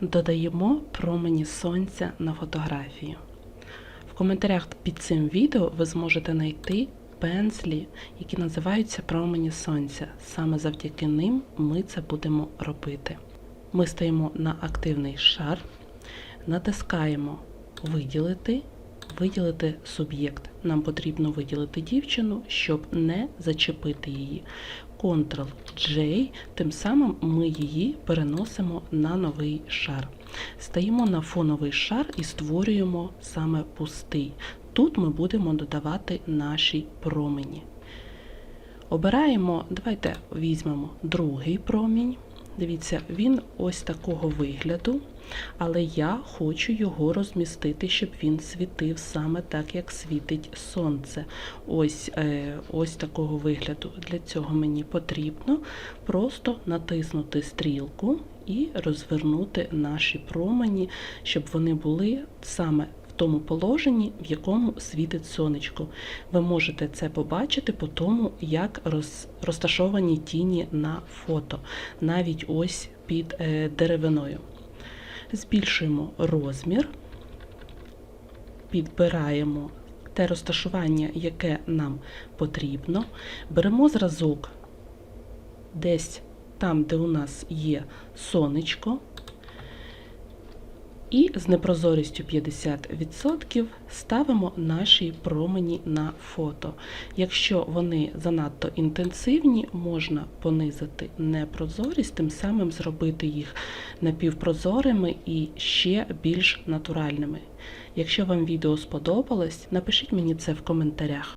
додаємо промені сонця на фотографію. В коментарях під цим відео ви зможете знайти пензлі, які називаються промені сонця. Саме завдяки ним ми це будемо робити. Ми стоїмо на активний шар, натискаємо виділити, виділити суб'єкт. Нам потрібно виділити дівчину, щоб не зачепити її. Ctrl-J, тим самим ми її переносимо на новий шар. Стаємо на фоновий шар і створюємо саме пустий. Тут ми будемо додавати наші промені. Обираємо, давайте візьмемо другий промінь. Дивіться, він ось такого вигляду, але я хочу його розмістити, щоб він світив саме так, як світить сонце. Ось, е, ось такого вигляду. Для цього мені потрібно просто натиснути стрілку і розвернути наші промені, щоб вони були саме тому положенні, в якому світить сонечко. Ви можете це побачити по тому, як роз, розташовані тіні на фото, навіть ось під е, деревиною. Збільшуємо розмір, підбираємо те розташування, яке нам потрібно. Беремо зразок десь там, де у нас є сонечко, і з непрозорістю 50% ставимо наші промені на фото. Якщо вони занадто інтенсивні, можна понизити непрозорість, тим самим зробити їх напівпрозорими і ще більш натуральними. Якщо вам відео сподобалось, напишіть мені це в коментарях.